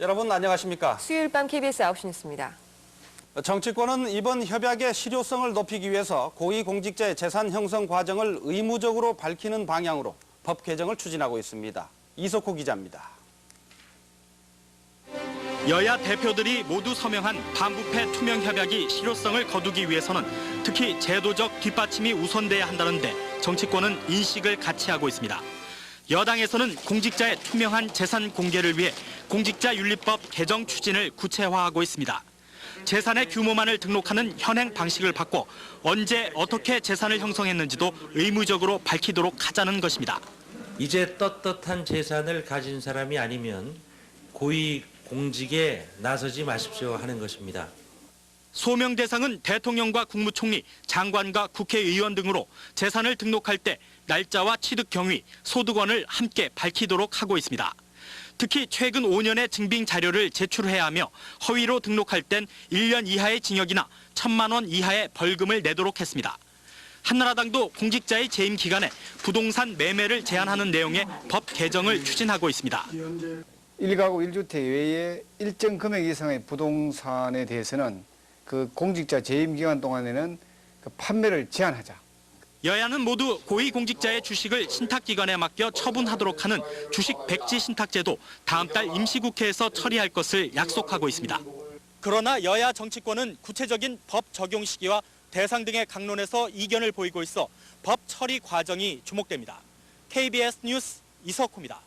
여러분 안녕하십니까? 수요일 밤 KBS 9시 뉴스입니다. 정치권은 이번 협약의 실효성을 높이기 위해서 고위공직자의 재산 형성 과정을 의무적으로 밝히는 방향으로 법 개정을 추진하고 있습니다. 이석호 기자입니다. 여야 대표들이 모두 서명한 반부패 투명 협약이 실효성을 거두기 위해서는 특히 제도적 뒷받침이 우선돼야 한다는데 정치권은 인식을 같이 하고 있습니다. 여당에서는 공직자의 투명한 재산 공개를 위해 공직자윤리법 개정 추진을 구체화하고 있습니다. 재산의 규모만을 등록하는 현행 방식을 바꿔 언제 어떻게 재산을 형성했는지도 의무적으로 밝히도록 하자는 것입니다. 이제 떳떳한 재산을 가진 사람이 아니면 고위 공직에 나서지 마십시오 하는 것입니다. 소명 대상은 대통령과 국무총리, 장관과 국회의원 등으로 재산을 등록할 때 날짜와 취득 경위, 소득원을 함께 밝히도록 하고 있습니다. 특히 최근 5년의 증빙 자료를 제출해야 하며 허위로 등록할 땐 1년 이하의 징역이나 1천만 원 이하의 벌금을 내도록 했습니다. 한나라당도 공직자의 재임 기간에 부동산 매매를 제한하는 내용의 법 개정을 추진하고 있습니다. 1가구 1주택 외에 일정 금액 이상의 부동산에 대해서는 그 공직자 재임 기간 동안에는 그 판매를 제한하자. 여야는 모두 고위공직자의 주식을 신탁기관에 맡겨 처분하도록 하는 주식 백지 신탁제도 다음 달 임시국회에서 처리할 것을 약속하고 있습니다. 그러나 여야 정치권은 구체적인 법 적용 시기와 대상 등의 강론에서 이견을 보이고 있어 법 처리 과정이 주목됩니다. KBS 뉴스 이석호입니다.